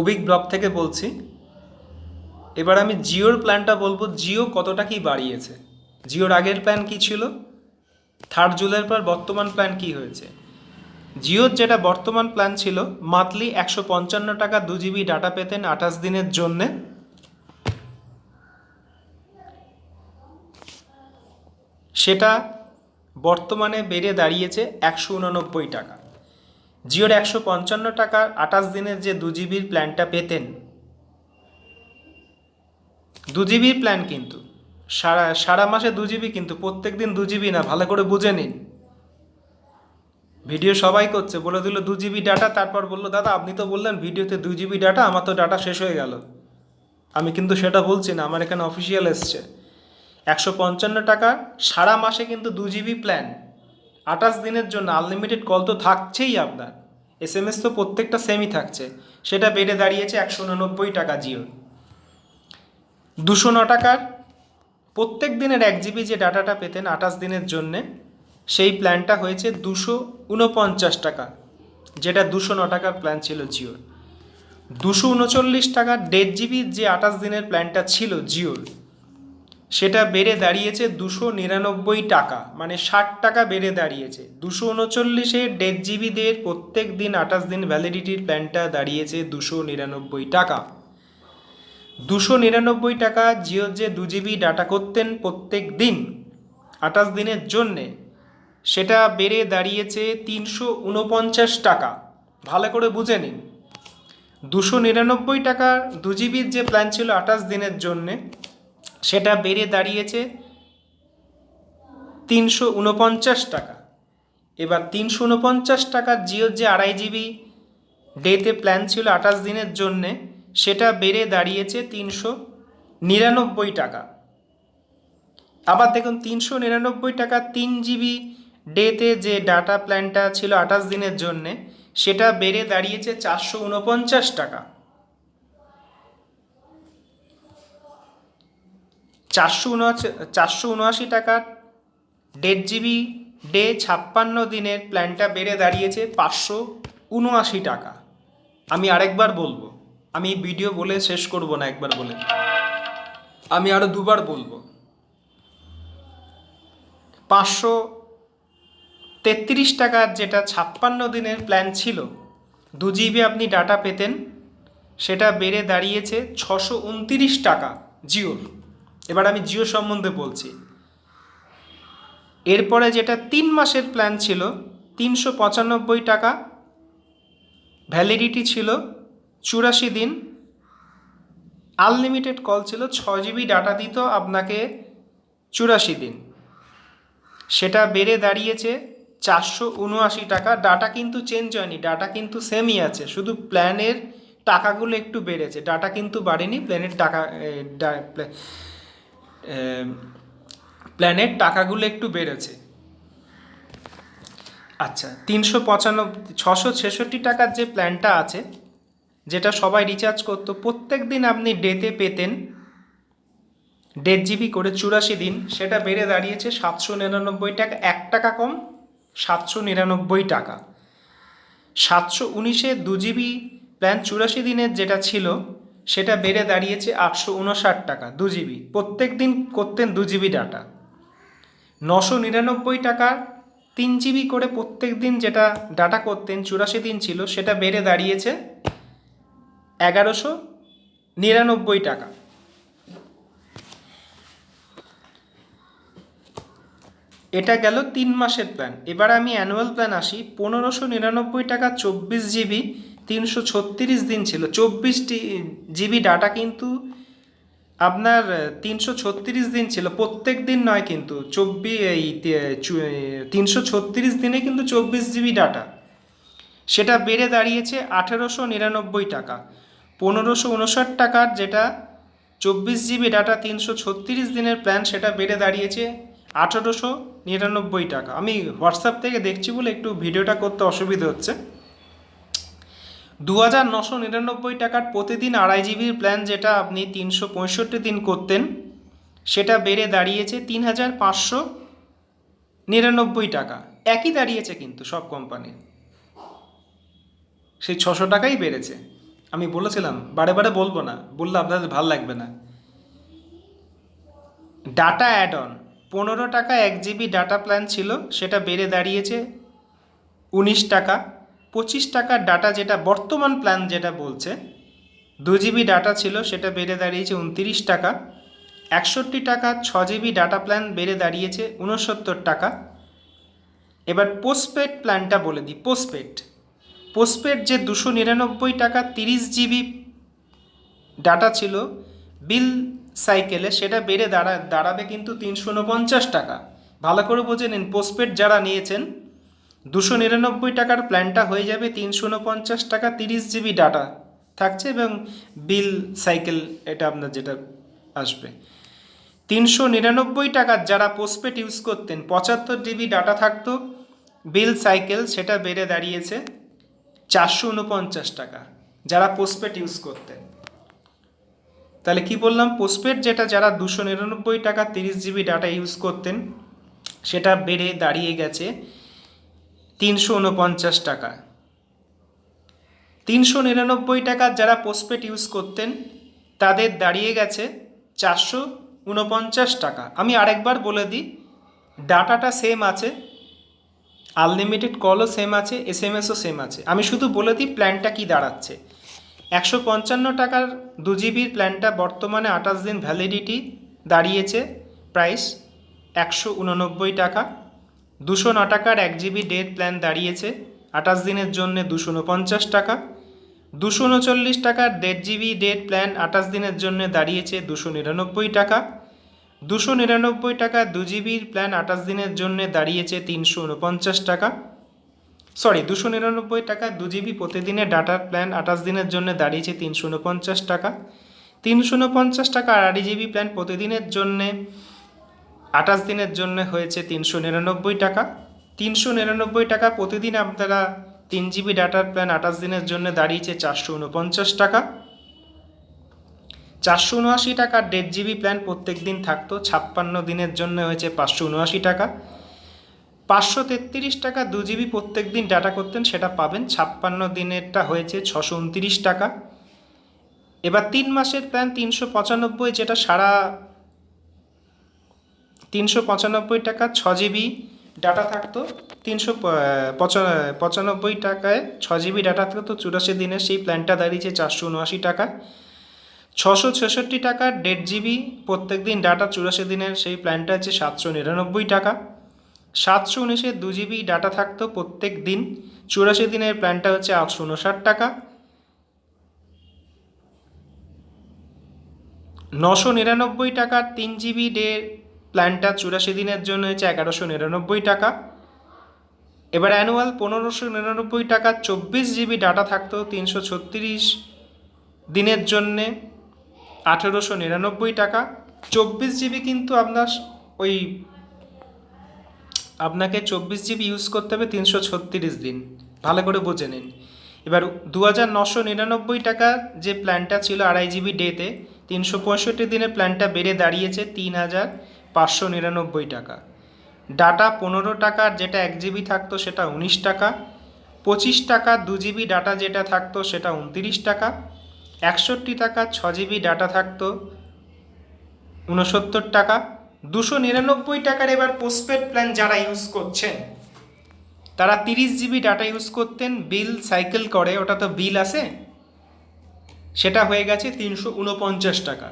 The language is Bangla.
অভিক ব্লক থেকে বলছি, এবার আমি জিওর প্ল্যানটা বলব, জিও কতটা কি বাড়িয়েছে? জিওর আগের প্ল্যান কি ছিল? থার্ড জুলাইয়ের পর বর্তমান প্ল্যান কি হয়েছে? জিওর যেটা বর্তমান প্ল্যান ছিল, মান্থলি একশো পঞ্চান্ন টাকা দু জিবি ডাটা পেতেন আঠাশ দিনের জন্যে। সেটা বর্তমানে বেড়ে দাঁড়িয়েছে একশো উননব্বই টাকা। জিওর একশো পঞ্চান্ন টাকার আঠাশ দিনের যে দু জিবির প্ল্যানটা পেতেন। দু জিবির প্ল্যান কিন্তু। সারা সারা মাসে দু জিবি কিন্তু, প্রত্যেক দিন দু জিবি না, ভালো করে বুঝে নিন। ভিডিও সবাই করছে, বলে দিল দু জিবি ডাটা, তারপর বলল, দাদা, আপনি তো বললেন ভিডিওতে দু জিবি ডাটা, আমার তো ডাটা শেষ হয়ে গেল। আমি কিন্তু সেটা বলছি না, আমার এখানে অফিসিয়াল এসছে। একশো পঞ্চান্ন টাকা, সারা মাসে কিন্তু দু জিবি প্ল্যান। আঠাশ দিনের জন্য আনলিমিটেড কল তো থাকছেই আপনার। এস এম এস তো প্রত্যেকটা সেমই থাকছে। সেটা বেড়ে দাঁড়িয়েছে একশো উননব্বই টাকা জিও। দুশো ন টাকার প্রত্যেক দিনের এক জিবি যে ডাটাটা পেতেন আঠাশ দিনের জন্যে, সেই প্ল্যানটা হয়েছে দুশো উনপঞ্চাশ টাকা, যেটা দুশো ন টাকার প্ল্যান ছিল জিওর। দুশো উনচল্লিশ টাকার দেড় জিবির যে আঠাশ দিনের প্ল্যানটা ছিল জিওর সেটা বেড়ে দাঁড়িয়েছে দুশো নিরানব্বই টাকা মানে ষাট টাকা বেড়ে দাঁড়িয়েছে। দুশো উনচল্লিশে দেড় জিবিদের প্রত্যেক দিন আঠাশ দিন ভ্যালিডিটির প্ল্যানটা দাঁড়িয়েছে দুশো নিরানব্বই টাকা। দুশো নিরানব্বই টাকা জিও যে দু জিবি ডাটা করতেন প্রত্যেক দিন, আঠাশ দিনের জন্যে, সেটা বেড়ে দাঁড়িয়েছে তিনশো উনপঞ্চাশ টাকা। ভালো করে বুঝে নিন। দুশো নিরানব্বই টাকার দু জিবির যে প্ল্যান ছিল আঠাশ দিনের জন্যে সেটা বেড়ে দাঁড়িয়েছে তিনশো উনপঞ্চাশ টাকা। এবার তিনশো উনপঞ্চাশ টাকার জিওর যে আড়াই জিবি ডেতে প্ল্যান ছিল আঠাশ দিনের জন্যে, সেটা বেড়ে দাঁড়িয়েছে তিনশো নিরানব্বই টাকা। আবার দেখুন, তিনশো নিরানব্বই টাকা তিন জিবি ডেতে যে ডাটা প্ল্যানটা ছিল আঠাশ দিনের জন্যে, সেটা বেড়ে দাঁড়িয়েছে চারশো উনপঞ্চাশ টাকা। চারশো উনআশি চারশো উনআশি টাকার দেড় জিবি ডে ছাপ্পান্ন দিনের প্ল্যানটা বেড়ে দাঁড়িয়েছে পাঁচশো উনআশি টাকা। আমি আরেকবার বলব, আমি ভিডিও বলে শেষ করব না একবার বলে। আমি আরও দুবার বলব, পাঁচশো তেত্রিশ টাকার যেটা ছাপ্পান্ন দিনের প্ল্যান ছিল, দু জিবি আপনি ডাটা পেতেন, সেটা বেড়ে দাঁড়িয়েছে ছশো উনতিরিশ টাকা জিওর। এবার আমি জিও সম্বন্ধে বলছি। এরপরে যেটা তিন মাসের প্ল্যান ছিল, তিনশো পঁচানব্বই টাকা ভ্যালিডিটি ছিল, চুরাশি দিন আনলিমিটেড কল ছিল ছ জিবি ডাটা দিত আপনাকে চুরাশি দিন। সেটা বেড়ে দাঁড়িয়েছে চারশো উনআশি টাকা। ডাটা কিন্তু চেঞ্জ হয়নি ডাটা কিন্তু সেমই আছে, শুধু প্ল্যানের টাকাগুলো একটু বেড়েছে। ডাটা কিন্তু বাড়েনি প্ল্যানের টাকা প্ল্যানের টাকাগুলো একটু বেড়েছে। আচ্ছা তিনশো পঁচানব্বই, ছশো ছেষট্টি টাকার যে প্ল্যানটা আছে, যেটা সবাই রিচার্জ করতো, প্রত্যেক দিন আপনি ডেতে পেতেন দেড় জিবি করে চুরাশি দিন, সেটা বেড়ে দাঁড়িয়েছে সাতশো নিরানব্বই টাকা, এক টাকা কম, সাতশো নিরানব্বই টাকা। সাতশো উনিশে দু জিবি প্ল্যান চুরাশি দিনের যেটা ছিল সেটা বেড়ে দাঁড়িয়েছে আটশো উনষাট টাকা, দু জিবি প্রত্যেক দিন করতেন দু জিবি ডাটা নশো নিরানব্বই টাকা, তিন জিবি করে প্রত্যেক দিন যেটা ডাটা করতেন, চুরাশি দিন ছিল, সেটা বেড়ে দাঁড়িয়েছে এগারোশো নিরানব্বই টাকা। এটা গেল তিন মাসের প্ল্যান এবার আমি অ্যানুয়াল প্ল্যান আসি, পনেরোশো নিরানব্বই টাকা, চব্বিশ জিবি তিনশো ছত্রিশ দিন ছিল। চব্বিশ জিবি ডাটা কিন্তু আপনার তিনশো ছত্রিশ দিন ছিল। প্রত্যেক দিন নয় কিন্তু চব্বিশ এই তিনশো ছত্রিশ দিনে কিন্তু চব্বিশ জিবি ডাটা। সেটা বেড়ে দাঁড়িয়েছে আঠেরোশো নিরানব্বই টাকা। পনেরোশো উনষাট টাকার যেটা চব্বিশ জিবি ডাটা তিনশো ছত্রিশ দিনের প্ল্যান সেটা বেড়ে দাঁড়িয়েছে আঠেরোশো নিরানব্বই টাকা। আমি হোয়াটসঅ্যাপ থেকে দেখছি বলে একটু ভিডিওটা করতে অসুবিধা হচ্ছে। দু হাজার নশো নিরানব্বই টাকার প্রতিদিন আড়াই জিবির প্ল্যান যেটা আপনি তিনশো পঁয়ষট্টি দিন করতেন, সেটা বেড়ে দাঁড়িয়েছে তিন হাজার পাঁচশো নিরানব্বই টাকা। একই দাঁড়িয়েছে কিন্তু সব কোম্পানির সেই ছশো টাকাই বেড়েছে। আমি বলেছিলাম, বারে বারে বলব না, বললে আপনাদের ভালো লাগবে না। ডাটা অ্যাড অন পনেরো টাকা এক জিবি ডাটা প্ল্যান ছিল, সেটা বেড়ে দাঁড়িয়েছে উনিশ টাকা। পঁচিশ টাকার ডাটা যেটা বর্তমান প্ল্যান যেটা বলছে, দু জিবি ডাটা ছিল, সেটা বেড়ে দাঁড়িয়েছে উনতিরিশ টাকা। একষট্টি টাকা ছ জিবি ডাটা প্ল্যান বেড়ে দাঁড়িয়েছে উনসত্তর টাকা। এবার পোস্টপেড প্ল্যানটা বলে দিই পোস্টপেড পোস্টপেড যে দুশো নিরানব্বই টাকা তিরিশ জিবি ডাটা ছিল বিল সাইকেলে সেটা বেড়ে দাঁড়া, দাঁড়াবে কিন্তু তিনশো উনপঞ্চাশ টাকা। ভালো করে বুঝে নিন পোস্টপেড যারা নিয়েছেন দুশো নিরানব্বই টাকার প্ল্যানটা হয়ে যাবে তিনশো উনপঞ্চাশ টাকা তিরিশ জিবি ডাটা থাকছে এবং বিল সাইকেল এটা আপনার যেটা আসবে। তিনশো নিরানব্বই টাকার যারা পোস্টপেড ইউজ করতেন, পঁচাত্তর জিবি ডাটা থাকতো, বিল সাইকেল সেটা বেড়ে দাঁড়িয়েছে চারশো উনপঞ্চাশ টাকা যারা পোস্টপেড ইউজ করতেন। তাহলে কি বললাম? পোস্টপেড যেটা যারা দুশো নিরানব্বই টাকা তিরিশ জিবি ডাটা ইউজ করতেন, সেটা বেড়ে দাঁড়িয়ে গেছে তিনশো উনপঞ্চাশ টাকা। তিনশো নিরানব্বই টাকার যারা পোস্টপেড ইউজ করতেন, তাদের দাঁড়িয়ে গেছে চারশো উনপঞ্চাশ টাকা। আমি আরেকবার বলে দিই, ডাটাটা সেম আছে আনলিমিটেড কলও সেম আছে এস এম এসও সেম আছে। আমি শুধু বলে দিই প্ল্যানটা কি দাঁড়াচ্ছে। একশো পঞ্চান্ন টাকার দু জিবির প্ল্যানটা বর্তমানে আঠাশ দিন ভ্যালিডিটি দাঁড়িয়েছে প্রাইস একশো উননব্বই টাকা। দুশো ন টাকার এক জিবি ডেট প্ল্যান দাঁড়িয়েছে, আঠাশ দিনের জন্য দুশো উনপঞ্চাশ টাকা। দুশো উনচল্লিশ টাকার দেড় জিবি ডেট প্ল্যান আঠাশ দিনের জন্য দাঁড়িয়েছে দুশো নিরানব্বই টাকা। দুশো নিরানব্বই টাকা দু জিবির প্ল্যান আঠাশ দিনের জন্য দাঁড়িয়েছে তিনশো উনপঞ্চাশ টাকা। সরি, দুশো নিরানব্বই টাকা দু জিবি প্রতিদিনের ডাটার প্ল্যান আঠাশ দিনের জন্য দাঁড়িয়েছে তিনশো উনপঞ্চাশ টাকা। তিনশো উনপঞ্চাশ টাকা আড়াই জিবি প্ল্যান প্রতিদিনের জন্যে আঠাশ দিনের জন্য হয়েছে তিনশো নিরানব্বই টাকা। তিনশো নিরানব্বই টাকা প্রতিদিন আপনারা তিন জিবি ডাটার প্ল্যান আঠাশ দিনের জন্য দাঁড়িয়েছে চারশো উনপঞ্চাশ টাকা। চারশো উনআশি টাকা দেড় জিবি প্ল্যান প্রত্যেক দিন থাকতো, ছাপ্পান্ন দিনের জন্য হয়েছে পাঁচশো উনআশি টাকা। পাঁচশো তেত্রিশ টাকা দু জিবি প্রত্যেক দিন ডাটা করতেন, সেটা পাবেন, ছাপ্পান্ন দিনেরটা হয়েছে ছশো উনত্রিশ টাকা। এবার তিন মাসের প্ল্যান তিনশো পঁচানব্বই, যেটা সারা তিনশো পঁচানব্বই টাকা ছ জিবি ডাটা থাকতো। তিনশো পঁচানব্বই টাকায় ছ জিবি ডাটা থাকতো। চুরাশি দিনের সেই প্ল্যানটা দাঁড়িয়েছে চারশো উনআশি টাকা। ছশো ছেষট্টি টাকার দেড় জিবি প্রত্যেক দিন ডাটা চুরাশি দিনের সেই প্ল্যানটা হচ্ছে সাতশো নিরানব্বই টাকা। সাতশো উনিশে দু জিবি ডাটা থাকতো প্রত্যেক দিন। চুরাশি দিনের প্ল্যানটা হচ্ছে আটশো উনষাট টাকা। নশো নিরানব্বই টাকার তিন জিবি ডে প্ল্যানটা চুরাশি দিনের জন্য হচ্ছে এগারোশো নিরানব্বই টাকা। এবার অ্যানুয়াল পনেরোশো নিরানব্বই টাকা, চব্বিশ জিবি ডাটা থাকতো তিনশো ছত্রিশ দিনের জন্যে আঠেরোশো নিরানব্বই টাকা। চব্বিশ জিবি কিন্তু আপনার ওই আপনাকে চব্বিশ জিবি ইউজ করতে হবে তিনশো ছত্রিশ দিন। ভালো করে বুঝে নিন। এবার দু হাজার নশো নিরানব্বই টাকা যে প্ল্যানটা ছিল আড়াই জিবি ডেতে তিনশো পঁয়ষট্টি দিনের প্ল্যানটা বেড়ে দাঁড়িয়েছে তিন হাজার। পাঁচশো নিরানব্বই টাকা। ডাটা পনেরো টাকার যেটা এক জিবি থাকতো সেটা উনিশ টাকা। পঁচিশ টাকা দু জিবি ডাটা যেটা থাকতো সেটা উনতিরিশ টাকা। একষট্টি টাকা ছ জিবি ডাটা থাকতো উনসত্তর টাকা। দুশো নিরানব্বই টাকার এবার পোস্টপেড প্ল্যান যারা ইউজ করছেন, তারা তিরিশ জিবি ডাটা ইউজ করতেন, বিল সাইকেল করে, ওটা তো বিল আছে, সেটা হয়ে গেছে তিনশো উনপঞ্চাশ টাকা।